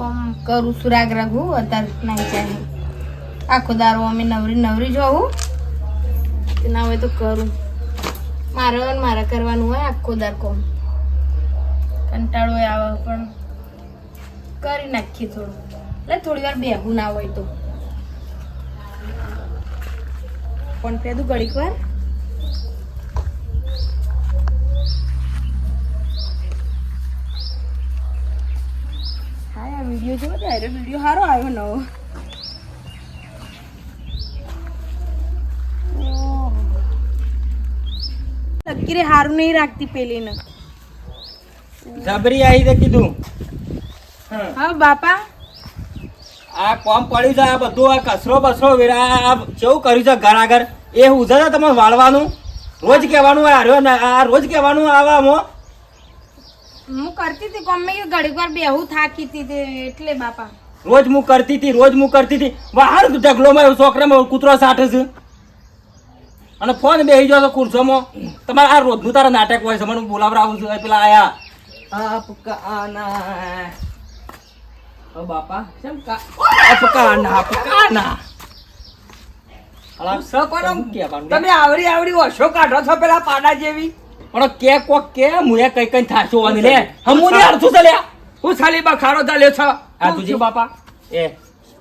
કોમ કરું છું રાગ અત્યારે નહીં જાય આખો દારો અમે નવરી નવરી જોવું. ના હોય તો કરું. મારે મારે કરવાનું હોય આખો દાર કોમ. કંટાળો આવે, પણ કરી નાખીએ થોડું. એટલે થોડી વાર બેહું ના હોય તો. પણ પેદું ઘડીક વાર. વીડિયો જોવો ત્યારે વીડિયો સારો આવ્યો નવો. લકીરે હારું નહીં રાખતી પેલી ને. જબરી આવી તે કીધું. હા. હા બાપા. આ કોમ પડ્યું છે આ બધું આ કચરો બસરો વેરા આ કેવું કર્યું છે ઘર આગળ? એ ઉધર તમે વાળવાનું? રોજ કહેવાનું આ રોજ કહેવાનું આવામાં હું કરતી હતી કોમ મેં કીધું ઘડીક વાર બેહું થાકી હતી તે એટલે બાપા. રોજ હું કરતી હતી રોજ હું કરતી હતી. બહાર ઢગલોમાં છોકરામાં કૂતરો સાઠે છે. અને ફોન બેહી ગયો તો ખુરશોમાં તમારે આ રોજનું તારા નાટક હોય છે મને બોલાવરાવું છું. પેલા આયા. આપકાના. ઓ બાપા કેમ કા આપકાના તમે આવડી આવડી ઓછો કાઢો છો પેલા પાડા જેવી? પણ કે કોક કે મુએ કઈ કઈ થાશો અને લે. હમું ને અડધું છે લે. હું ખાલી દા ચાલ્યો છ. આ તુજી બાપા. એ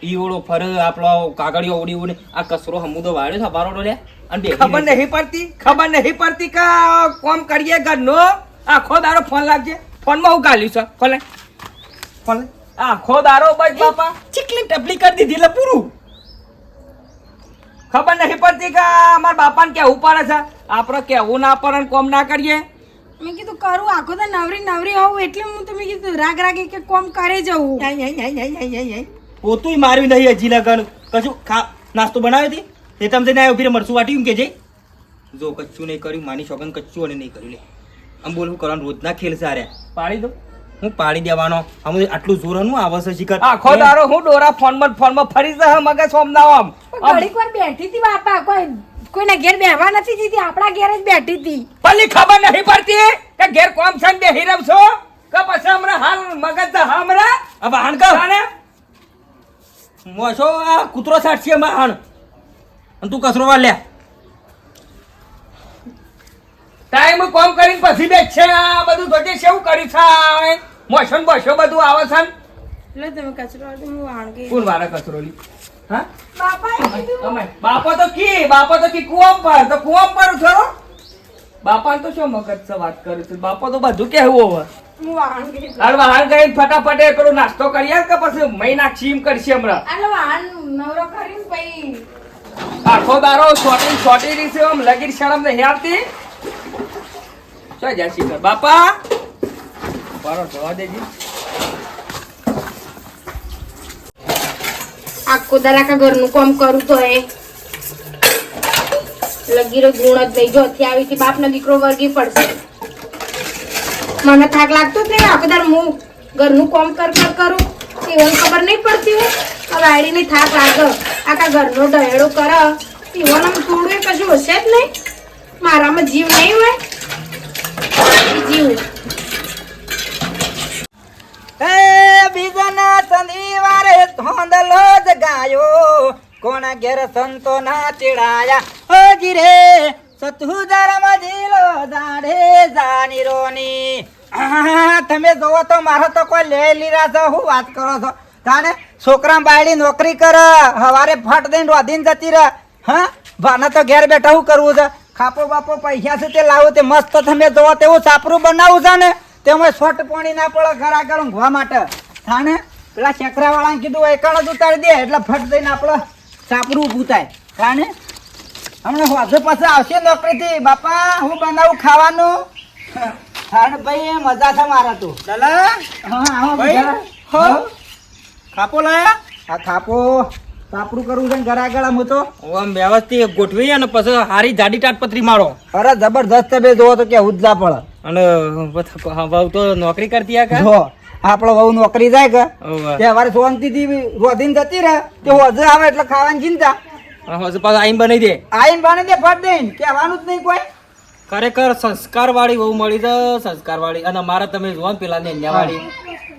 ઈવડો ફર આપણો કાગળિયો ઉડી ઉડી આ કસરો હમુદો વાળ્યો છે બારોડો લે. અને બે ખબર નહીં પડતી ખબર નહીં પડતી કે કોમ કરીએ ઘરનો? આખો દારો ફોન લાગજે. ફોનમાં હું ગાલ્યું છે. ખોલે. ખોલે. ફોન લે. આખો દારો બસ બાપા. ચીકલી ટપલી કરી દીધી એટલે પૂરું. ખબર નહીં પડતી કે અમાર બાપાને કેવું પડે છે? આપણે કેવું ના પડે કોમ ના કરીએ? મેં કીધું કરું આખો તો નવરી નવરી હોઉં એટલે હું તમે કીધું રાગ રાગે કે કોમ કરે જવું. પોતું માર્યું નહીં હજી લગન. કશું ખા નાસ્તો બનાવ્યો હતી તે તમે જઈને આવ્યો ફીરે મરચું વાટ્યું કે જઈ જો કચ્છું નહીં કર્યું માની શોખન કચ્છું અને નહીં કર્યું લે. આમ બોલવું કરવાનું રોજના ખેલ છે પાડી દો હું પાડી દેવાનો. આમ આટલું જોરનું આવે છે શિખર? આખો દારો હું? ડોરા ફોનમાં ફોનમાં ફરી જશે મગજ સોમનાવ આમ પણ ઘડીક વાર બેઠી હતી બાપા. કોઈ કોઈના ઘેર બેહવા નથી જીતી આપણા ઘેર જ બેઠી હતી. પલી ખબર નહીં પડતી કે ઘેર કોમ છે ને બેહી રહ્યો છો? કે પછી હમણાં હાલ મગજ તો હમણાં? કર. જાણે? મોસો આ કૂતરો સાટશે હાણ? અને તું કચરો વાળ લે. ટાઈમ કોમ કરીને પછી બેઠ છે આ બધું ધોતી છે એવું કર્યું છે આ? મોશન બસો બધું આવે છે. એટલે તમે કચરો હું વાણગી. કોણ વાળા કચરો લી? હા? બાપા તો કી? બાપો તો કી કુવામ પર તો કુવામ પર ઉછળો બાપા તો શું મગજ છે વાત કરું છું? બાપો તો બધું કેવું હવે. હાલ વાહન કરીને ફટાફટ પેલો નાસ્તો કરીએ કે પછી મહિના ચીમ કરશે હમણાં? આલો વાહન નવરો કરીને પછી. આખો દારો છોટી છોટી રહી છે આમ લગીર શરમ નહીં આવતી? શું જાય શીખર બાપા! બરો જવા દેજી. આખો દરાકા ઘરનું કામ કરું તો એ. લગીરો ગુણ જ નહીં, જો અત્યારે આવી હતી બાપનો દીકરો વર્ગી પડશે. મને થાક લાગતો જ નહીં આખો દર હું ઘરનું કામ કર કર કરું. ઈવન ખબર નહીં પડતી હોય. હવે આડીને થાક લાગે. આખા ઘરનો ઢહેડો કર. આમ થોડું કશું હશે જ નહીં. મારામાં જીવ નહીં હોય. જીવ એ બીજાના શનિવારે ધોંધલો જ ગાયો. કોણ ઘેર સંતો ના ચીડાયા? હોજી રે સતુદર જીલો દાડે જાની રોની તમે જોવો તો મારો તો કોઈ લે લીરા છો, હું વાત કરો છો? તાને છોકરા બાયડી નોકરી કર, હવારે ફટ દઈને રોધીને જતી રહ. હા, ભાને તો ઘેર બેઠા હું કરવું છે? ખાપો બાપો પૈસા છે તે લાવું, તે મસ્ત તમે જોવો તેવું સાપરું બનાવું છે ને? તેમાં સોટ પાણી ના પડે ઘર આગળ ઊંઘવા માટે. થાને પેલા ચકરા વાળાને કીધું એકણ જ ઉતારી દે એટલે ફટ દઈને આપણે સાપરું ઊભું થાય. થાને હમણાં વાંધો પાસે આવશે નોકરીથી. બાપા હું બનાવું ખાવાનું? થાને ભાઈ મજા છે મારા તો. ચાલા હા આવો ભાઈ, હો. હો. ખાપો લાયા? આ ખાપો સાપડું કરવું છે ને ઘર આગળ તો. આમ વ્યવસ્થિત ગોઠવી અને પછી હારી જાડી ટાટપત્રી મારો. અરે જબરદસ્ત બે જોવો તો કે ઉદલા પડે અને પછી તો નોકરી કરતી આ જો આપણો વહુ નોકરી જાય કે. તે અમારે શાંતિથી રોધીને જતી રહે તે હોજે આવે એટલે ખાવાની ચિંતા. હા, પછી આઈને બનાવી દે. આઈન બાને દે ફટ દઈને કહેવાનું જ નહીં કોઈ. ખરેખર સંસ્કાર વાળી બહુ મળી છે સંસ્કાર વાળી અને અમારે તમે ને પેલા નેન્યા વાળી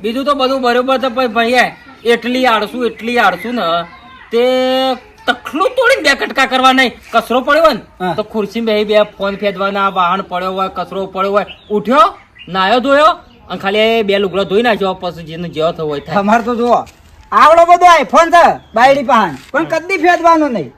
બીજું તો બધું બરોબર છે પણ ભાઈ એટલી આળસું એટલી આળસું ને તે તખલું તોડીને બે કટકા કરવા નહીં. કચરો પડ્યો હોય ને તો ખુરશી બે બે ફોન ફેદવાના વાહન પડ્યો હોય કચરો પડ્યો હોય. ઉઠ્યો નાયો ધોયો અને ખાલી બે લુગડો ધોઈ નાખ્યો પછી જેને જેવો થવો હોય થાય. તમારે તો જુઓ આવડો બધો આઈફોન છે બાયડી પાહન પણ કદી ફેદવાનો નહીં.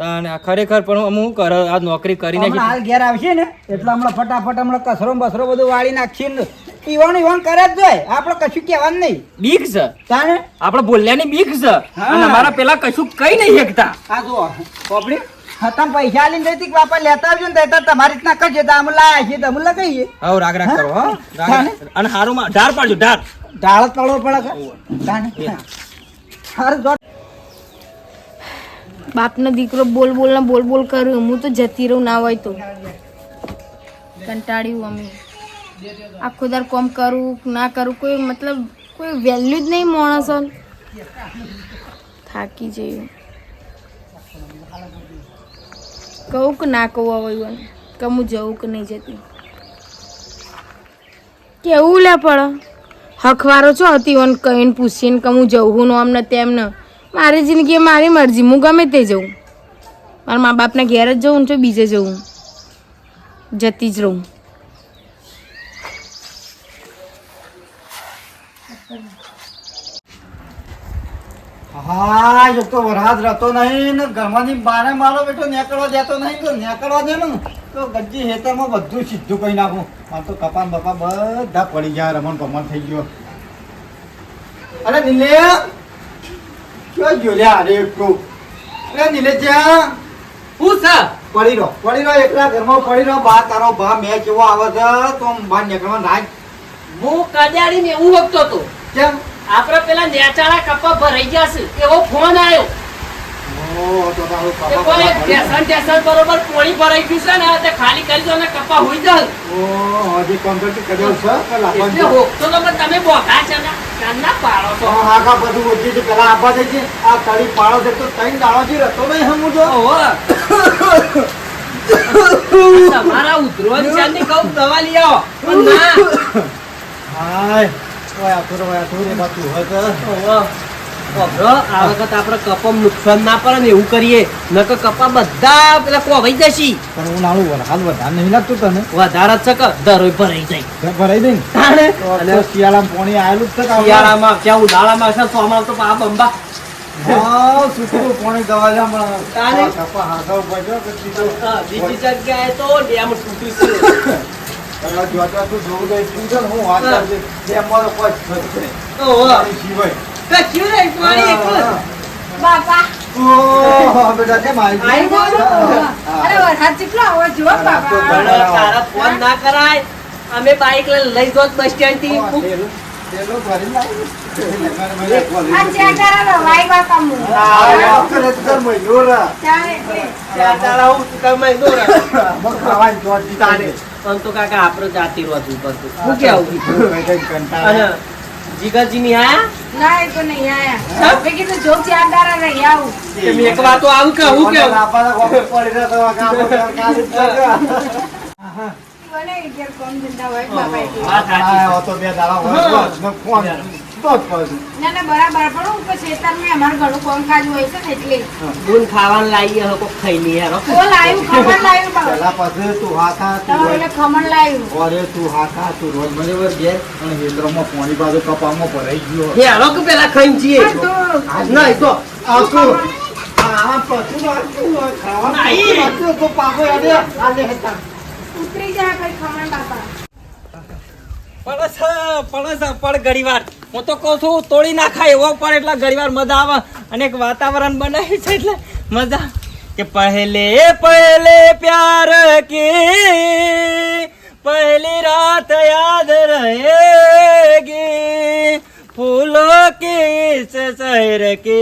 તાને ખરેખર પણ હું શું કરે આ નોકરી કરીને હાલ ઘેર આવશે ને એટલે હમણાં ફટાફટ હમણાં કસરો બસરો બધું વાળી નાખીને ને ઈવાનું કરે જ જોઈએ આપણે કશું કહેવાનું નહીં. બીક છે. તાને? આપણે બોલ્યાની બીક છે. અને અમારા પેલા કશું કઈ નહીં શકતા આ જુઓ પોપડી હા તમે પૈસા લઈને જઈતી કે બાપા લેતા આવજો ને તો તમારી રીતના કરજો તો અમે લાયા છીએ તો અમે લગાઈએ. હવે રાગ રાગ કરો હો. અને હારું માં ઢાર પાડજો ઢાર ઢાળ પડવો પડે હારું જો. બાપનો દીકરો બોલ બોલ ને બોલ બોલ કર્યું હું તો જતી રહું ના હોય તો. કંટાળ્યું અમે. આખો દર કોમ કરું ના કરું કોઈ મતલબ કોઈ વેલ્યુ જ નહીં માણસો થાકી જયું કહું કે ના કહું આવ્યું કે હું જવું કે નહીં જતી. કેવું લે પડે હખવારો છો હતી ઈવન કહીને પૂછીને કે હું જવું નો આમ ને. મારી જિંદગી મારી મરજી, હું ગમે તે જઉં. મારા મા બાપના ઘેર જ જવું ને બીજે જવું જતી જ રહું. હા એક તો વરસાદ રહેતો નહીં ને ઘરમાંથી બારે મારો બેટો નીકળવા દેતો નહીં તો નીકળવા દે ને. તો ગજ્જી હેતરમાં બધું સીધું કહી નાખું. મારે તો કપાન બપા બધા પડી ગયા રમણ ભમણ થઈ ગયો. અરે નીલે ક્યાં ગયો લે અરે એકલો અરે નીલે જ્યાં? હું સર પડી રહો પડી રહો એકલા ઘરમાં પડી રહો બા તારો બા મેં કેવો આવે છે? તો બહાર નીકળવા નાખ હું કજાડી ને એવું વખતો હતો. કેમ? આપડે પેલા નેચાળા કપા ભરાઈ ગયા છે. એવો ફોન આવ્યો. બરોબર પોણી ભરાઈ ગયું છે ને તે ખાલી કરી દો ને કપા હોઈ જાય. હજી કોમ્પ્યુટર કર્યો છે? એટલે હોકતો તો પણ તમે બોધા છે ને કાનના પાડો છો. તો બધું ઓછી છે પેલા આપવા દે છે આ તળી પાડો છે તો ત્રણ દાડોથી રહેતો નહીં હમું જો. તમારા ઉધરોન છે ને કહું દવા લઈ આવો. પણ ના. હાય. ઓય આથુર ઓય આથુર એ બાતું હોય તો. ઓહો. આ વખત આપણે કપામાં નુકસાન ના પડે ને એવું કરીએ. નકર કપા બધા પેલા કોવાઈ જશે. પણ હું નાળું વરસાદ વધારે નહીં લાગતું તને. વધારે જ છે દરોય ભરાઈ જાય. ભરાઈ જાય તાણે. અને શિયાળામાં પાણી આવેલું જ છે શિયાળામાં ક્યાં ઉનાળામાં છે તો આ બંબા. બીજી જગ્યાએ તો ડેમ તૂટ્યું છે. જોતા જોવું તો એટલું હું વાત કરજે. બે અમારો કોઈ જ નથી. ઓહો. પાણી સિવાય. કચ્યું નહીં, પાણી એકલું. બાપા ઓહો, બેટા કેમ આવી ગયો? અરે વરસાદ કેટલો આવો જો બાપા તારા ફોન ના કરાય અમે બાઈક લઈ જો બસ સ્ટેન્ડથી હા, પેલું- પેલું ભરીને આવી. મને મને આ ચેકરા રવાઈ બાપા મુ આ વખતે તો મહિનો રા. એટલે. ત્યાં તારા હું કમાઈ દો રે. મગ ખાવાની ચોટી તારે આમ તો કાકા આપણે જાતી રોતું પડતું શું કેવું કંટાળા. અને જીગરજી ની આયા? ના એ તો નહીં આયા. મેં કીધું જો ચાર દાડા નહીં આવું. કે મેં એક વાર તો આવું કે હું કે કેવું? લાપાના પડી રહ્યો તો આ કામ કામ કામ મને ઘેર કોણ જિંદા હોય બાપા. વાત આ હતો બે દાડા હોય. ફોન. તો જ પડ્યું. ના ના બરાબર. પણ હું કે ખેતરમાં અમારું ઘણું કામકાજ હોય છે ને એટલે. બુન ખાવાનું લાવી હવે કોક ખાઈ લઈએ હેરો ઓ લાવ્યું ખમણ લાવ્યું પેલા પછી તું હાથા તું એટલે ખમણ લાવ્યું અરે તું હાથા તું રોજ બરાબર ઘેર અને હેતરોમાં પાણી બાજુ કપામાં ભરાઈ ગયો હેરો કે પેલા ખાઈ જઈએ. પણ તું. નહીં તો. આ પછું ખાવાનું તો પાકો યાદ આ લે હતા. ઉતરી જાય કઈ ખમણ બાપા. પડે છે પડ ઘડી વાર. હું તો કહું છું, તોડી નાખાય એવો પણ એટલા ઘણીવાર મજા આવે અને એક વાતાવરણ બનાવ્યું છે એટલે મજા કે પહેલે પહેલે પ્યાર કે, પહેલી રાત યાદ રહેગી. ફૂલો કે શહેર કે,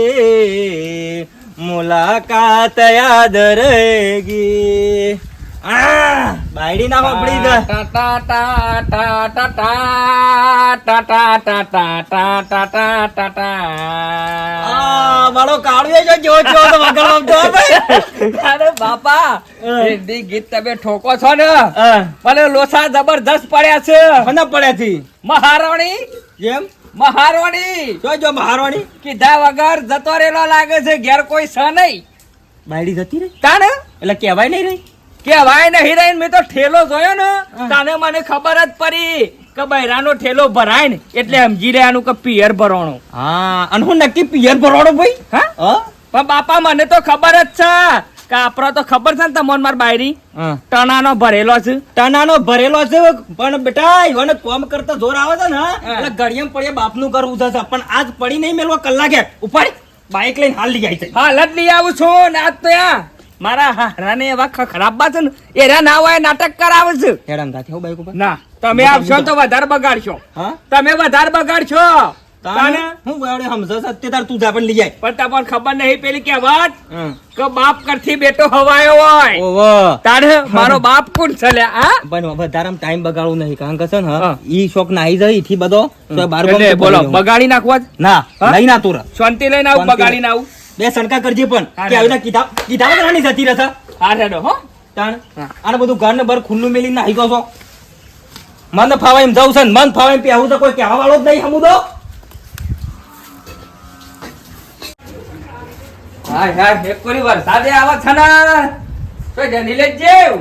મુલાકાત યાદ રહેગી. આ! બાયડી ના પકડી દે ઠોકો છો ને મને લોસા જબરદસ્ત પડ્યા છે મને પડ્યા થી મહારાણી કેમ મહારાણી જો મહારાણી કીધા વગર જતો રેલો લાગે છે ઘેર કોઈ સ નહીં બાયડી જતી રહી એટલે કેવાય નહીં રહી કેવાય ને રહીને મેં તો ઠેલો જોયો ને તાને મને ખબર જ પડી કે બૈરાનો ઠેલો ભરાય ને એટલે સમજી રહ્યાનું કે પિયર ભરવાનું. હા અને હું નક્કી પિયર ભરોણો ભાઈ? હા? પણ બાપા મને તો ખબર જ છે કે આપડે તો ખબર છે ને તમને માર બાયરી? ટણાનો ભરેલો છે. ટનાનો ભરેલો છે પણ બેટા ઈવને કોમ કરતા જોર આવે છે ને. એટલે ગળિયમ પડે બાપનું કરવું થશે પણ આજ પડી નહીં મેલવા કલાકે. ઉપાડી બાઈક લઈને હાલ લઈ જાય. છે હાલ જ લઈ આવું છું ને આજ તો યા. મારા હારાને એવા ખરાબા છે ને એરા ના હોય નાટક કરાવે છે. હેડંગા થયો બાઈક ઉપર? ના તમે આવશો તો વધારે બગાડશો. હા? તમે વધારે બગાડશો. તાને હું વડે સમજો સત્ય તાર તું જા પણ લઈ જાય. પણ તમને ખબર નહીં પેલી કહેવત? હા. કે બાપ કરથી બેટો હવાયો હોય. ઓવો તારે મારો બાપ કોણ છે લ્યા, હા? પણ વધારે ટાઈમ બગાડવું નહીં કારણ કે છે ને હા. ઈ ના નાઈ જાય ઈથી બધો તો બાર બોલો બગાડી નાખવા ના હા? લઈ ના તું શાંતિ લઈને આવું બગાડી ના આવું. બે સણકા કરજે પણ. કે આવી કીધા કીધા વગર જતી રહેશે. હા રેડો હો. તણ. આને બધું ઘર ને બર ખુલ્લું મેલીને નાહી ગયો છો. મન ફાવે એમ જવું છે મન ફાવે એમ પીવું તો કોઈ કહેવા વાળો જ નહીં સમુદો તો. હાય હાય એક કોરી વરસાદે આવા છે ને. તો જની લે જેવ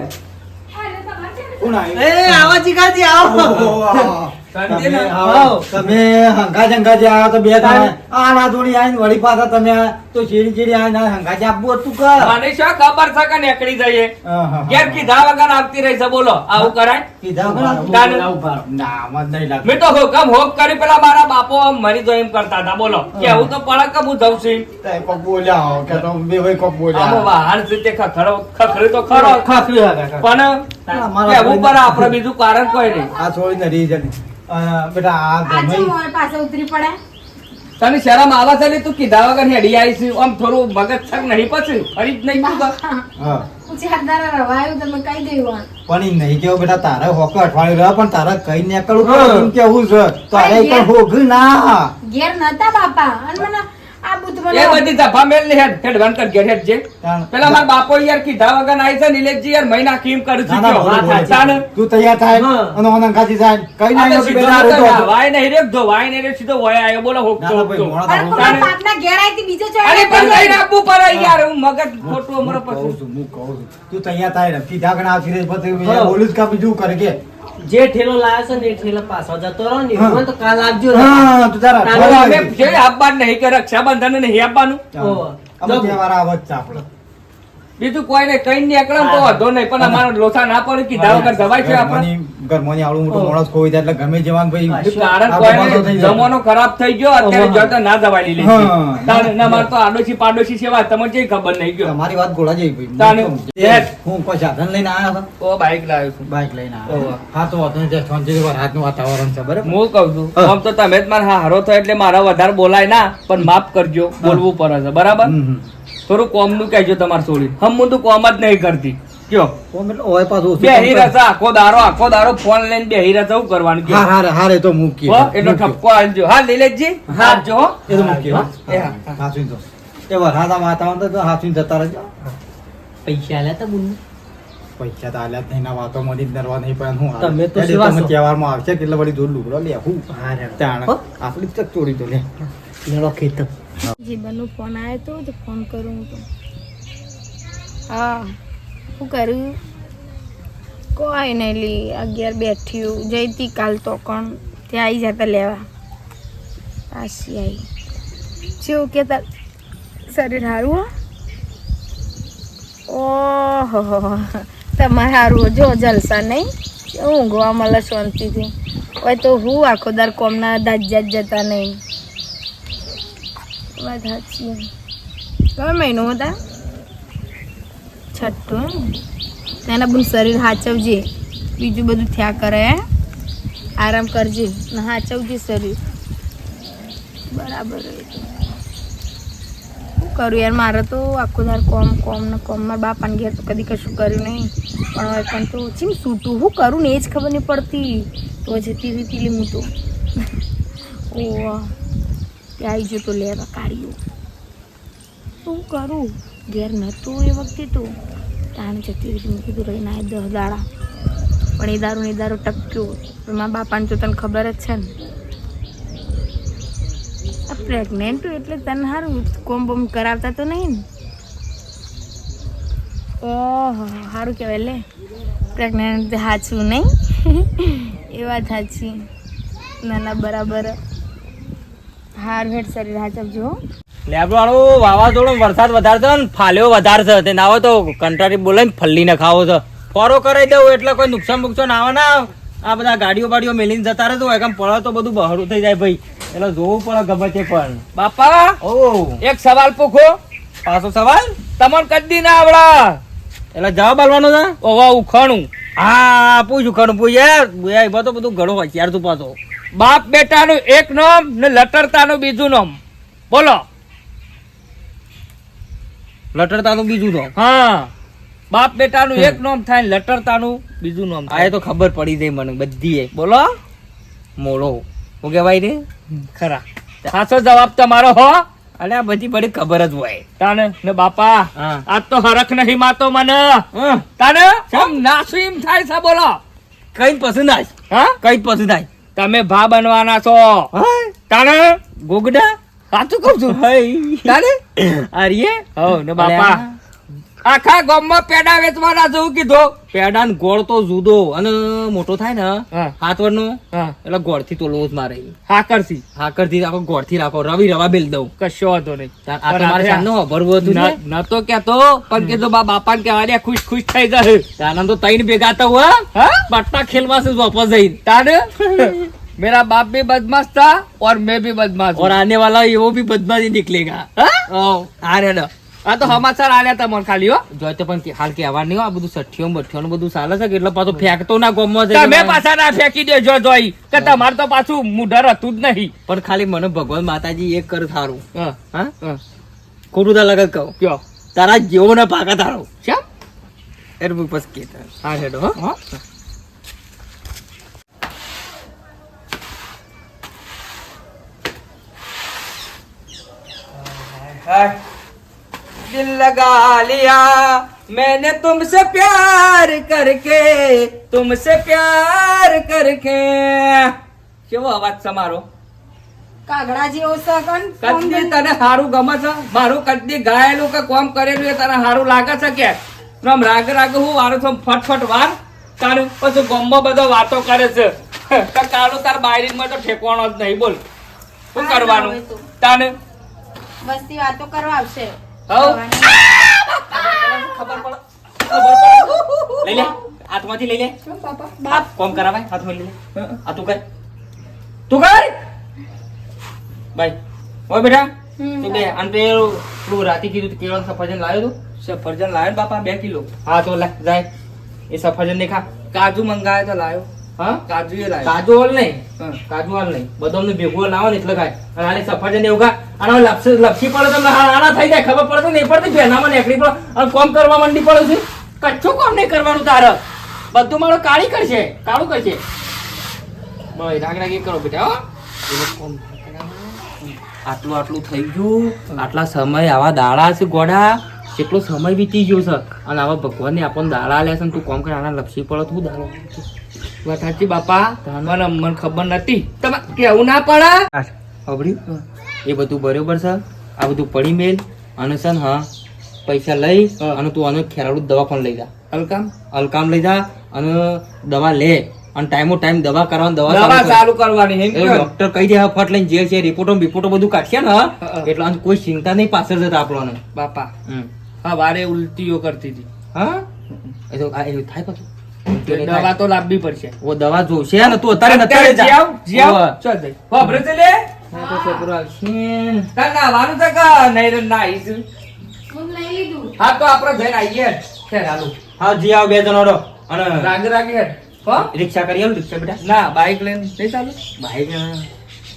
એ આવો ચીકાજી આવો. શાંતિ ને તમે હંગા જંગા આવો તો બે ત્રણ આ ના ધોણી આવીને વળી પાછા તમે તો ચીડી ચીડી આવીને હંગા આપવું હતું કે? મને શું ખબર છે કે નીકળી જઈએ? કેમ કીધા વગર આવતી રહી છે બોલો. આવું કરાય? કીધા વગર ના મત નહીં લાગતું. મેં તો હુકમ હોક કરી પેલા મારા બાપો મરી જો એમ કરતા હતા બોલો. કે હું તો પડે કે હું જઉં છું? કોક બોલ્યા હો કે તો બે ભાઈ કોક બોલ્યા. વાહન છે તે ખખડો ખખડી તો ખરો. ખાખરી પણ આપણે બીજું કારણ કોઈ નહીં. આ છોડી ને અ, બેટા આ આજે મોર પાસે ઉતરી પડે. તને શરમ આવા છે તું કીધા વગર હેડી આવી છું આમ થોડું મગજ છક નહીં પછી? ફરી જ નહીં પણ નહીં કેવું બેટા તારે હોક અઠવાડિયું રહ્યા પણ તારે કઈ નીકળવું. કેવું છે? તારે પણ હોગ ના. ઘેર નતા બાપા. અને મને એ બધી જફા મેલ ને હેડ હેડ વન કર ઘેર હેડ જે પેલા મારા બાપો યાર કીધા વગર આવી છે નિલેશજી યાર મહિના કેમ કરું ના, છું ના, કયો? બોલો, હા, બોલો. હા, ચાલ. તું તૈયાર થાય. અને ઓનંગ ખાતી જાય કઈ ના બેટા રહેતો વાય નહીં રે ધો વાય નહીં રે સીધો વય આયો બોલો હોક તો ના, તો. બીજો અરે પણ લઈને આપવું પડે યાર હું મગજ ખોટું અમારે પછી હું કહું છું. તું તૈયાર થાય ને કીધા ગણા પછી બોલું જ કરે કે જે ઠેલો લાવ્યો છે ને એ ઠેલો પાછો જતો રહો ને. એમાં તો કાલ આપજો. હા તું તારા અમે જે આપવાનું નહીં કે રક્ષાબંધન નહીં આપવાનું. અમે તહેવાર આવે જ છે બીજું કોઈ નહીં કઈ નીકળે ને તો વધો નહીં પણ અમારો લોથા ના પડે કીધા વગર દવાઈ છે આપણે. ઘરમાંની- આવડું મોટું માણસ ખોઈ જાય એટલે ગમે જવાનું ભાઈ કારણ. જમાનો ખરાબ થઈ ગયો અત્યારે. જતા ના દવાઈ. લીધી ના મારે તો આડોશી પાડોશી સેવા તમને કઈ ખબર નહીં ગયો તમારી વાત ગોળા જેવી ભાઈ. તાને. હું કોઈ સાધન લઈને આવ્યા હતો ઓ બાઇક લાવ્યો છું બાઇક લઈને. હા તો વાંધો નહીં ત્યાં શાંતિથી વરસાદનું વાતાવરણ છે બરાબર હું કઉ છું આમ તો તમે જ મારા હારો થયો એટલે મારા વધારે બોલાય ના પણ માફ કરજો બોલવું પડે છે બરાબર. થોડું કોમનું કહેજો તમારે છોડી હમ હું તો કોમ જ નહીં કરતી કયો? કોમ એટલે ઓય પાછું બેહી કામ આખો દારો આખો દારો ફોન લઈને બેહી કરવાનું હા હા તો મૂકી હો એટલો ઠપકો આલજો હા નિલેશજી આપજો હો. એ તો મૂકી હા, હા. તો. એ વરસાદના વાતાવરણ તો હાચવીને જતા રહેજો. પૈસા આલ્યા તા બુનને. પૈસા તો આલ્યા નહીં ના વાતો મળી જ નરવા નહીં પણ હું તમે તો તમે તહેવારમાં આવશે એટલે વળી દૂર લુગડો લે હું. તાણ. આપણી ચક ચોરી તો લે. લેડો ખેતર. જીવનનો ફોન આવ્યો તો ફોન કરું તો. હા. શું કર્યું? કોઈ નહીં લી, અગિયાર બેઠ્યું. જઈતી કાલ તો કોણ? ત્યાં આવી જતા લેવા. પાછી આવી જેવું કે તાર શરીર સારું ઓહો, તમારે સારું જો જલસા નહીં ઊંઘવા મળે શાંતિથી. હોય તો હું આખો દર કોમના દાજ જતા નહીં. વાત સાચી. કયો મહિનો હતા છઠ્ઠો. તેના બધું શરીર હાચવજે. બીજું બધું થયા કરે. આરામ કરજે. ને હાચવજે શરીર. બરાબર શું કરું યાર? મારે તો આખો દાર કોમ કોમ ને કોમ. મારા બાપાને ઘેર તો કદી કશું કર્યું નહીં. પણ હવે પણ તો ચીમ સૂટું? હું કરું ને એ જ ખબર નહીં પડતી. તો જતી હતી તીલી હું તો ઓ ત્યાં આવી જતો લેવા કાઢ્યું. શું કરું? ઘેર નહોતું એ વખતે તો. તાણે જતી હતી મેં કીધું રહીને આ દહ દાડા. પણ એ દારૂ ને દારૂ ટપક્યો. મારા બાપાને તો તને ખબર જ છે ને. પ્રેગ્નેન્ટ એટલે તને સારું કોમ બોમ કરાવતા તો નહીં ને. ઓહો સારું કહેવાય લે. પ્રેગ્નેન્ટ સાચું નહીં. એ વાત સાચી ના ના બરાબર. હાર ભેટ શરીર હાચવજો હો. લેબડવાળું વાવાઝોડું વરસાદ વધારે છે ને ફાલ્યો વધારે છે તે નાવો તો કંટાળી બોલે ને ફલ્લીને ખાવો છે. ફોરો કરાવી દઉં એટલે કોઈ નુકસાન બુકસાન આવે ના આ બધા ગાડીઓ બાડીઓ મેલીને જતા રહેતું હોય કેમ પડે તો બધું બહારું થઈ જાય ભાઈ. એટલે જોવું પડે ગમે તે પણ. બાપા ઓ એક સવાલ પૂછો. પાછો સવાલ? તમને કદી ના આવડા. એટલે જવાબ આલવાનો છે? ઓવા ઉખાણું. હા પૂછું ખરું પૂછ. એ તો બધું ઘણું હોશિયાર તું પાછો. બાપ બેટાનું એક નામ ને લટરતાનું બીજું નામ. બોલો. લટડતાનું બીજું નામ. હા. બાપ બેટાનું એક નામ થાય લટરતા લટરતાનું બીજું નામ થાય. તો ખબર પડી જાય મને બધી એ બોલો. મોળો હું કહેવાય રે ખરા. સાચો જવાબ તમારો હો. અલે આ બધી બધી ખબર જ હોય. તાને ને બાપા આજ તો હરખ નહીં માતો મને. તાને? કેમ નાસુ એમ થાય છે બોલો. કઈ પસંદ આય. હા? કઈ પસંદ આય. તમે ભા બનવાના છો. તાને? ગોગડા? સાચું કહું છું. તારે? અરે હો ને બાપા. આખા ગામમાં પેડા વેચવાના જેવું કીધો. પેડા ને ગોળ તો જુદો અને મોટો થાય ને હાથ વરનો એટલે ગોળથી તો લોજ મારે. હાકરથી હાકરથી રાખો ગોળથી રાખો રવિ રવા બેલ દઉં. કશો વાંધો નહીં. આ તમારે સામનો ભરવું હતું ન. તો કેતો પણ કીધું બા બાપા ને કહેવા દે ખુશ ખુશ થઈ જાય તારા તો તૈન ભેગા થવું હા. બટ્ટા ખેલવા છે વાપસ જઈ તારે? मेरा बाप भी बदमाश था और मैं भी बदमाश और हूँ आने वाला ये वो भी बदमाशी निकलेगा हाँ? ઓ આ રે ને આ તો સમાચાર આલ્યા તા મને ખાલી હો જોઈ તો પણ કે- હાલ કહેવા નહીં હો, આ બધું સઠ્ઠીઓ બઠ્ઠીઓ બધું ચાલે છે કે એટલે પાછો ફેંકતો ના ગોમમાં છે તમે પાછા ના ફેંકી દેજો જોઈ કે તમારે તો પાછું મુઢર હતું જ નહીં પણ ખાલી મને ભગવાન માતાજી એક કર થારું હા, હા હા. ખોટું તા લગત કહું કયો તારા જેવો ને પાકા તારો કેમ એટલે હું બસ કે હા હેડો હો दिल लगा लिया मैंने तुमसे प्यार करके तुमसे प्यार करके કેવો અવાજ છે મારો કાગડા જેવો સગન કદી તને સારું ગમે છે મારું કદી ગાયેલું કે કોમ કરેલું એ તને સારું લાગે છે કે આમ રાગ રાગ હું વારું છું ફટફટ વાર તારું પછી ગોમમાં બધો વાતો કરે છે કે કાળું તાર બાયરીમાં તો ઠેકવાનો જ નહીં બોલ શું હા, કરવાનું હવે તો. તાને બસથી વાતો કરવા આવશે. ખબર પડે. લઈ લે હાથમાંથી લઈ લે. બાપ? કોમ કરાવાય? હાથમાં લઈ લે. આ તું કર. તું કર. ભાઈ ઓય બેટા તું બે અને પેલું રાતે કીધું તું કેળાનું સફરજન લાવ્યો તું. સફરજન લાવ્યો બાપા? બે કિલો. હા તો લે જાય. એ સફરજન ને ખા કાજુ મંગાવ્યો તો લાવ્યો હા? કાજુ એ લાવ્યો કાજુ હોલ નહીં. હા. કાજુ હોલ નહીં. બધો ને ભેગું લાવો ને એટલે ખાય. અને આને સફરજન એવું ખા અને લપસી લપસી પડે તો આના થઈ જાય ખબર પડે નહીં પડતી ભેનામાં નીકળી પડે. અને કોમ કરવા માંડી પડે છે? કચ્છું કોમ નહીં કરવાનું તારે? બધું મારો કાળી કરશે કાળું કરશે. બસ રાગ રાગ કરો બેટા કોમ આટલું આટલું થઈ ગયું. આટલા સમય આવા દાડા છે ગોડા. કેટલો સમય વીતી ગયો છે. અને આવા ભગવાનને આપણને દાડા આલ્યા છે તું કોમ કરે આના લપસી પડે તું દાડો વાત સાચી બાપા? મને ખબર નથી. તમે કેવું ના પડે? અબડ્યું એ બધું બરોબર છે? આ બધું પડી મેલ. અને છે હા પૈસા લઈ અને તું આને ખેરાડું દવાખાને લઈ જા. અલકામ? અલકામ લઈ જા અને દવા લે. અને ટાઈમો ટાઈમ દવા કરવાની દવા ચાલુ કરવાની. ડોક્ટર કહી દે ફટ લઈને જે છે રિપોર્ટો બિપોર્ટો બધું કાઢશે ને એટલે કોઈ ચિંતા નહીં પાછળ જતા આપણને. બાપા. હા વારે ઉલટીઓ કરતી હતી. હા? એ તો આ એવું થાય પછી. દવા તો લાવવી પડશે. ઓ દવા જોશે ને તું અત્યારે અત્યારે જાવ જઈ. વાપરે છે લે. હા તો છોકરો આવશે. છે કે નહીં રે નાહીશ? હું લઈ લીધું હા તો આપણે જઈને આવીએ ખેર હાલો. હા જી આવ બે જણો અને રાગે રાગે હેડ. રિક્ષા કરી આલું રિક્ષા બેટા? ના બાઈક લઈને નહીં ચાલુ. બાઈક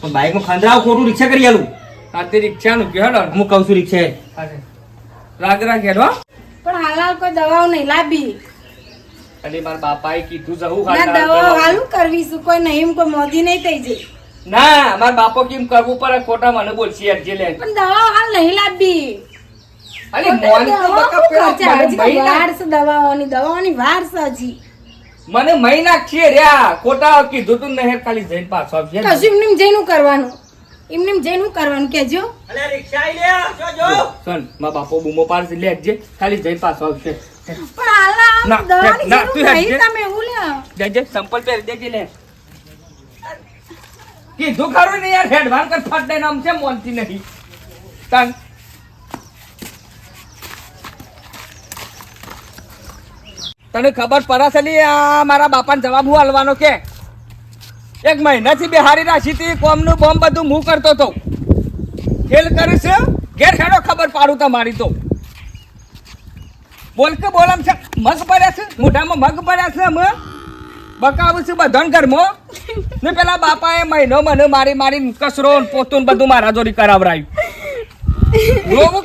પણ બાઈકમાં ખંડરાવ ખોટું રિક્ષા કરી આલું. આ તે રિક્ષાનું કે હેડો હું કહું છું રિક્ષા રાગ રાગે હેડ હો? પણ હાલ કોઈ દવાઓ નહીં લાવી અને મારા બાપાએ કીધું હું ના દવાઓ હાલું કરવી શું કોઈ નહીં કોઈ મોદી નહીં થઈ જાય. ના મારા બાપો કેમ કરવું પડે? ખોટા મને બોલશી અરજી લે. પણ દવા હાલ નહીં લાવવી. અરે મોન તો બકા પેલા દવાઓની દવાઓની વાર હજી. મને મહિના છે રહ્યા. ખોટા કીધું તું નહેર ખાલી જઈને પાછો આવશે કશું એમનેમ જઈને કરવાનું? એમને જઈને કરવાનું? કેજો અલે રિક્ષા લે જો જો. સન મા બાપો બૂમો પાડશે. લેજે ખાલી જઈને પાછો આવશે પણ આલા ના, દવાની ના, જરૂર નહીં. તમે એવું લ્યો. જજે સંપલ પહેરી દેજે લે. કીધું ખરું ને યાર હેડવાન કર, ફટ દે નામ છે મોનતી નહીં. તન. તને ખબર પડશે લી આ મારા બાપાને જવાબ હું હાલવાનો કે? એક મહિનાથી બિહારી રાખી હતી, કોમનું બોમ્બ બધું હું કરતો તો ખેલ કરીશ, ઘેર ખેડો ખબર પાડું તમારી તો. બોલ કે બોલમ છે, મગ પડ્યા છે? મોઢામાં મગ પડ્યા છે બકાવું છું બધાને ઘરમાં. ને પેલા બાપાએ મહિનો મને મારી મારી કસરો ને પોતું ને બધું મારા જોડી કરાવરાયું. લોકો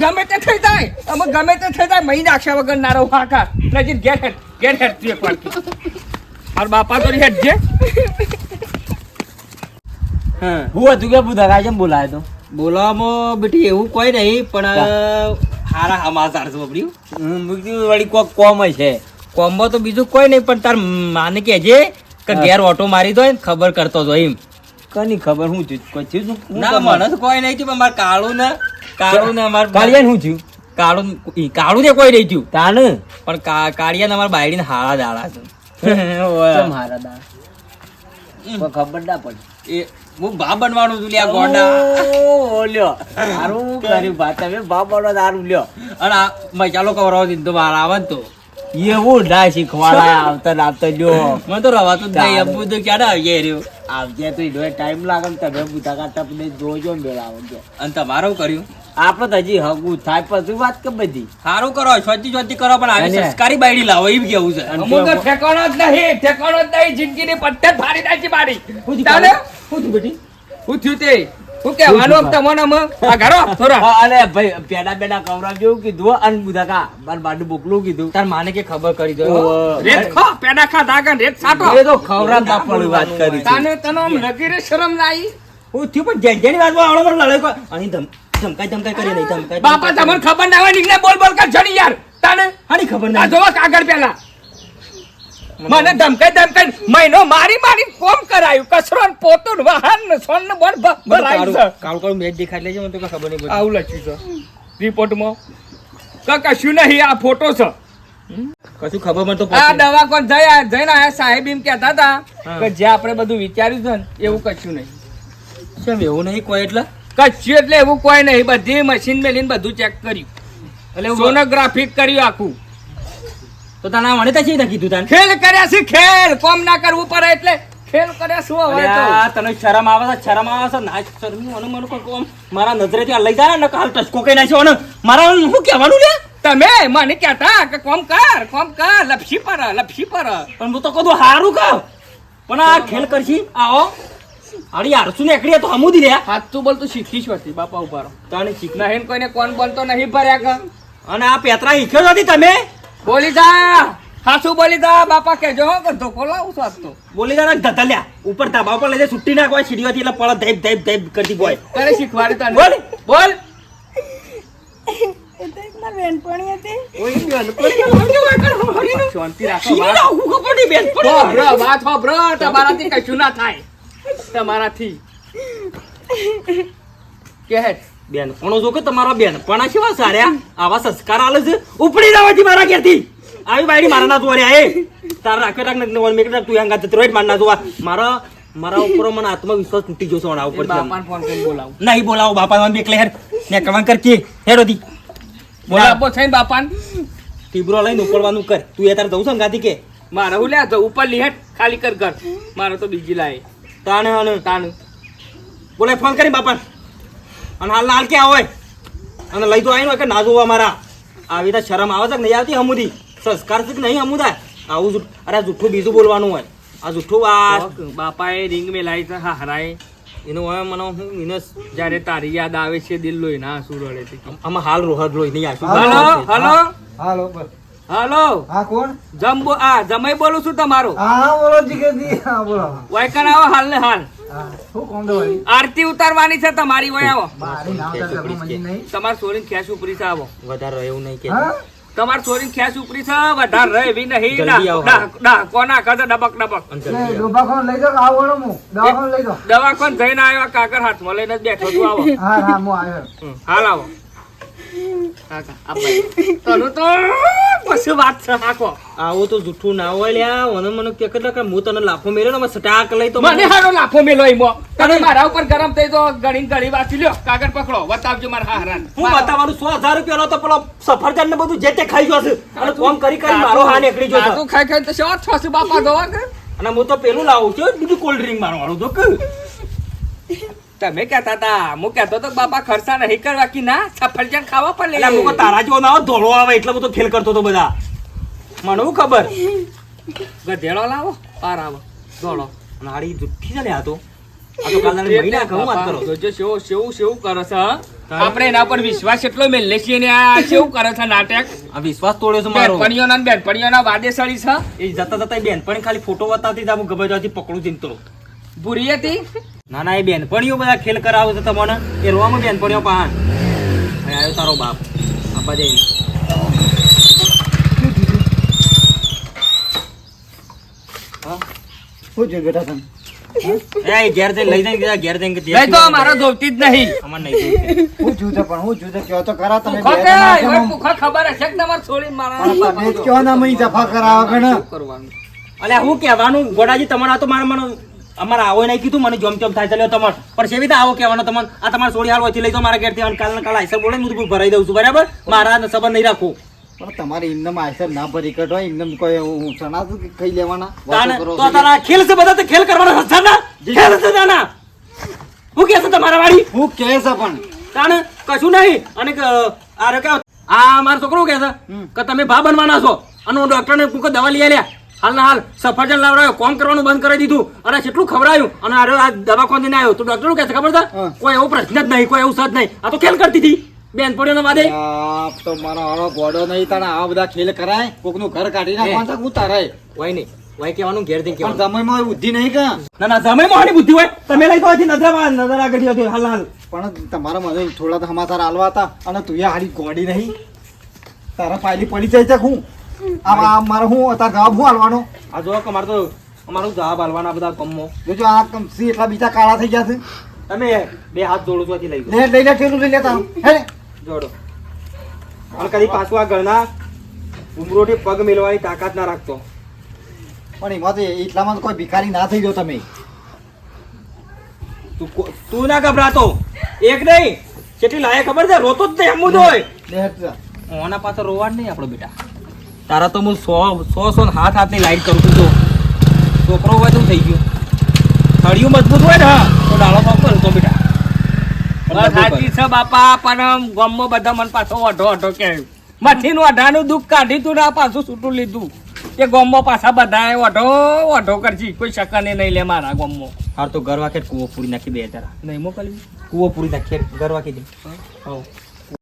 ગમે તે થઈ જાય. અમે ગમે તે થઈ જાય. મહિના આખ્યા વગર નારો હાકા નજીક ઘેર હેડ ઘેર હેડ તું એક વાર માર બાપા તો હેઠ છે. હું. હતું કે બુધા કાજમ બોલાય તો? બોલાવામાં બેટી એવું કોઈ નહીં પણ હારા સમાચાર છે બબડ્યું. વળી કોક કોમ છે કોમ્બો તો બીજું કોઈ નહીં પણ તાર માને કહેજે કે. ઘેર ઓટો મારી દો ખબર કરતો જો એમ. કની ખબર? હું થયું? કોઈ થયું? ના? મને તો કોઈ નહીં થયું પણ મારે કાળું ને કાળું ને અમારે કાળિયા શું થયું? કાળું કાળું ને કોઈ નહીં થયું. તાન? પણ કાળિયા ને અમારા બાયડીને હાળા દાળા છે. હારા ખબર ના પડી. એ હું ભા બનવાનું છું લ્યા ગોડા. ઓલ્યો સારું કર્યું બા તમે બા બનવા સારું લ્યો. અને આ મસાલો કવરાવો દીધો બહાર આવે ને તો. એવું ના શીખવાડા આવતા આવતા લ્યો મને તો રવાતું જ નહીં અબુ તો ક્યારે આવીએ રહ્યો? આવજે તો એનો ટાઈમ લાગે તમે બુધા કાઢતા પછી જોજો મેળા આવજો. અને તમારું કર્યું? આપણે તો હજી હગું થાય પછી વાત કે બધી? સારું કરો છોતી છોતી કરો પણ આવી સંસ્કારી બાયડી લાવો એમ કેવું છે. અને અમુક ઠેકાણો જ નહીં ઠેકાણો જ નહીં જિંદગીની પટ્ટે જ ફાડી નાખી મારી હું થયું બેટી? શું થયું તે? શું કહેવાનું આમ તમને આમ? આ ઘરો થોડા અલે ભાઈ પેડા બેડા કવરાવજો કીધું અને બુધા કા બાર બાડું બોકલું કીધું. તાર માને કે ખબર કરી દો. રેત ખો પેડા ખા દાગન રેત સાટો. એ તો ખવરાવતા પણ વાત કરી તાને તને આમ લગી રે શરમ લાઈ? હું થયું પણ જેન જેની વાતમાં આવડો મને લડાઈ કોઈ અહીં ધમ ધમકાઈ ધમકાઈ કરી નહીં ધમકાઈ બાપા તમને ખબર ના હોય નીકળે બોલ બોલ કર જડી યાર. તાને? હાની ખબર ના જોવા કાગળ પેલા. મને ધમકાઈ ધમકાઈ મહિનો મારી મારી કોમ કરાયું. કચરો ને પોતું ને વાહન ને સોન ને બોલ ભરાયું છે. કાળું કાળું મેચ દેખાઈ લેજે મને તો ખબર નહીં પડી આવું લખ્યું છે. રિપોર્ટમાં કે કશું નહીં આ ફોટો છે. કશું ખબર મને તો આ દવા કોણ જયા જઈને આયા સાહેબ એમ કહેતા હતા કે જે આપણે બધું વિચાર્યું છે ને એવું કશું નહીં. કેમ એવું નહીં? કોઈ એટલે? કશું એટલે એવું કોઈ નહીં. બધી મશીન મેલીને બધું ચેક કર્યું. એટલે સોનોગ્રાફિક કર્યું આખું. તો તને મને તો છે કીધું તને. ખેલ કર્યા છે ખેલ. કોમ ના કરવું પડે એટલે ખેલ કર્યા શું હવે તો? તને શરમ આવે છે શરમ આવે છે ના શરમ મને મને કોમ મારા નજરે ત્યાં લઈ જાય ને કાલ ટચકો કઈ નાખ્યો ને મારા શું કહેવાનું લે તમે મને કહેતા કે કોમ કર કોમ કર લપસી પર લપસી પર. પણ હું તો કદું હારું કહું. પણ આ ખેલ કરશી? આવો. અરે આરસુ ને એકડી તો હમુદી રે હાથતું બોલતું શીખી શીખીશ હતી બાપા ઊભા તને શીખ. નહીં કોઈને કોણ બોલતો નહીં ભર્યા કર. અને આ પેતરા ઈખ્યો નથી તમે? બોલી જા. હાસુ બોલી જા. બાપા કેજો હો કે ધોકો લાવું છું આજ તો. બોલી જા ધતલ્યા ઉપર ધાબા ઉપર લઈ જાય છૂટી નાખવા સીડીઓથી એટલે પળ ધૈપ ધૈપ ધૈપ કરતી બોય કરે શીખવાડી તને બોલ. બોલ. તમારાથી થાય. તમારાથી. કે. બેન પણ જો કે તમારા બેન પણ આ કેવા સાર્યા આવા સંસ્કાર આલે છે. ઉપડી જવાથી મારા ઘેરથી. આવી બાયડી મારા ના જોવા એ તાર રાખે રાખ ને મેં કીધું તું હંગા જતો રોઈટ મારના જોવા. મારા મારા ઉપર મને આત્મવિશ્વાસ તૂટી છે હમણાં ઉપર બાપાને ફોન કરીને બોલાવું. નહીં બોલાવો બાપા મને બેકલે હેર ને કવાન કરતી હેડો દી બોલા. બોલાવો છે બાપાન? ટીબરો લઈને ઉપડવાનું કર. તું એ તાર જવું છે ને કે? મારે હું લ્યા તો ઉપર લીહેટ ખાલી કર ઘર. મારે તો બીજી લાય તાને તાણે. તાન બોલે ફોન કરી બાપા અને હાલ હાલ ક્યાં હોય? અને લઈ તો આવીને કે ના જોવા મારા. આવી રીતે શરમ આવે છે કે નહીં આવતી હમુદી? સંસ્કાર છે કે નહીં હમુદા આવું જૂઠ અરે જુઠ્ઠું જૂઠું બીજું બોલવાનું હોય. આ જૂઠું આ બાપાએ રિંગ મેલાઈ છે હા હરાય. એનું હવે મને હું એને જ્યારે તારી યાદ આવે છે દિલ લોહી ના આંસુ રડે છે. આમાં હાલ રોહદ લોહી નહીં હલો હાલો હાલો. હાલો બસ. હલો. હા કોણ? જમબો આ જમાઈ બોલું છું તમારું. હા બોલો જીગરજી. હા બોલો. વાયકન આવો હાલ ને હાલ. આરતી ઉતારવાની છે તમારી વય આવો. તમાર છોરીને ખેસ ઉપરી છે આવો. વધારે એવું નહીં કે. તમાર તમારે છોરીને ખેસ ઉપરી છે વધારે રહે એવી નહીં. કોના કાઢે ડબક ડબક. લઈ જાઓ આવો હું દવાખાન લઈ જાઓ. દવાખાન જઈને આવ્યા કાકર હાથમાં લઈને જ બેઠો છું આવો. હા હા હું આવ્યો. હાલ આવો. તને તો પછી વાત છે હાકો. આવું તો જૂઠું ના હોય લ્યા. મને મને કે કેટલા હું તને લાફો મેલ્યો ને સ્ટાક લઈ તો મને હારો લાફો મેલો મારા ઉપર ગરમ થઈ તો ઘણી ઘણી વાંચી લ્યો. કાગળ પકડો બતાવજો મારા હારાને. હું બતાવવાનું સો હજાર રૂપિયા તો પેલો સફરજન ને બધું જે તે ખાઈ ગયો છે અને કોમ કરી કરી મારો હા નીકળી ગયો ખાઈ ખાઈ તો શેવા છો છે બાપા ગવા અને હું તો પેલું લાવું છું બીજું કોલ્ડ ડ્રિંક મારવાનું તો કે. તમે કહેતા હતા હું કહેતો તો બાપા ખર્ચા નહીં કરવા કે ના સફરજન ખાવા પણ એટલે હું તારા જેવો ના ધોળો આવે એટલે બધો ખેલ કરતો તો બધા. મને ખબર? ગધેડો લાવો પાર આવો ધોળો. અને હારી જુઠ્ઠી છે ને આ તો. આ તો કાલ મહિના કહું વાત કરો. જોજો સેવું સેવું સેવું કરે છે આપણે એના પર વિશ્વાસ એટલો મેલે છીએ ને આ કેવું કરે છે નાટક. આ વિશ્વાસ તોડ્યો છે મારો. બેનપણીઓના બેનપણીઓના વાદેસળી છે. એ જતા જતા બેન પણ ખાલી ફોટો બતાવતી જ આ હું પકડું ચિંતો ભૂરી હતી? ના ના એ બેનપણીઓ બધા ખેલ કરાવે છે તમને? એ રોવામાં બેનપણીઓ અહીં આવ્યો તારો બાપ. આપા જઈને. હું છું. છે પણ હું છું. છે તો ખરા તમે ભૂખો બે કે? જણા હવે છો. ભૂખો ખબર હશે કે તમારે છોડીને મારા પણ તમે જ કયો ના મય જફા કરાવો કે ને કરવાનું? અલ્યા હું કહેવાનું ગોડાજી તમારે તો મારે મને અમારે આવો નહીં કીધું મને જોમ જોમ થાય ચાલ્યો તમારે. પણ સેવી રીતે આવો કહેવાનો તમને. આ તમારે સોળી હાલ વચ્ચે લઈ જાઓ મારા ઘેરથી કાલ ને કાલ આઈસર બોલે હું ભરાઈ દઉં છું. બરાબર? મારા સંબંધ નહીં રાખું. પણ તમારે એમને આયસર ના ભરી કટ હોય કોઈ હું સણા ખાઈ લેવાના? તો તારા ખેલ છે બધા તો ખેલ કરવાના સંસ્થા ના ખેલ છે તાના હું કે છે તમારા વાળી? હું કે છે પણ. તાણ કશું નહીં. અને આ કે આ મારો છોકરો કે છે? કે તમે ભા બનવાના છો? અને હું ડોક્ટરને કુક દવા લઈ આલ્યા. હાલ ના હાલ સફરજન લાવડાયો કોમ કરવાનું બંધ કરી દીધું. અને કેટલું ખવડાયું? અને આ રહ્યો આ દવા ખોદીને આવ્યો. તો ડોક્ટર કહે છે ખબર છે? કોઈ એવો પ્રશ્ન જ નહીં કોઈ એવું સજ નહીં. આ તો ખેલ કરતી હતી. બેન પડ્યો વાદે. આપ તો મારો હારો ગોડો નહીં તાણે આ બધા ખેલ કરાય? કોકનું ઘર કાઢી નાખવાનું હું. તારાય હોય નહીં. કોઈ કહેવાનું ઘેર જઈને કહેવાનું. સમયમાં બુદ્ધિ નહીં કા? ના ના સમય મોહની બુદ્ધિ હોય. તમે લઈ તો નજર નજર આગળ હતી હાલ હાલ. પણ તમારા મને થોડા તો સમાચાર આલવા હતા અને તું હારી ગોડી નહીં. તારા પાયલી પડી જાય છે હું. આ મારે હું તાર જવાબ હું હાલવાનો? આ જો કે અમારે તો અમારું જવાબ આલવાના બધા કમો જોજો આ કમસી એટલા બીજા કાળા થઈ ગયા છે. તમે બે હાથ જોડો તો લઈ લે. લઈ લે ઠેલું લઈ લેતા હે જોડો. અને કદી પાછું આ ગળના ઉમરોટી પગ મેળવાની તાકાત ના રાખતો. પણ એમાં તો એટલામાં તો કોઈ ભિખારી ના થઈ ગયો તમે. તું તું ના ગભરાતો. એક નહીં. કેટલી લાયક ખબર છે? રોતો જ તે એમ હોય. ઓના પાછળ રોવાડ નહીં આપણો બેટા. તારા તો હું સો સો સો હાથ હાથની લાઈટ કરું છું તો છોકરો હોય તો થઈ ગયું. થળિયું મજબૂત હોય ને હા, તો ડાળો પાક તો બેટા. બસ સાચી છે બાપા પણ ગામમાં બધા મન પાછો અઢો અઢો કે મથીનું અઢાનું દુઃખ કાઢી તું ને આ પાછું છૂટું લીધું. કે ગામમાં પાછા બધા અઢો અઢો કરજી. કોઈ શકને નહીં લે મારા ગામમાં. હાર તો ઘર વાખે કુવો પૂરી નાખી દે તારા નહીં મોકલી કુવો પૂરી નાખી ઘર વાખી દે. હવ.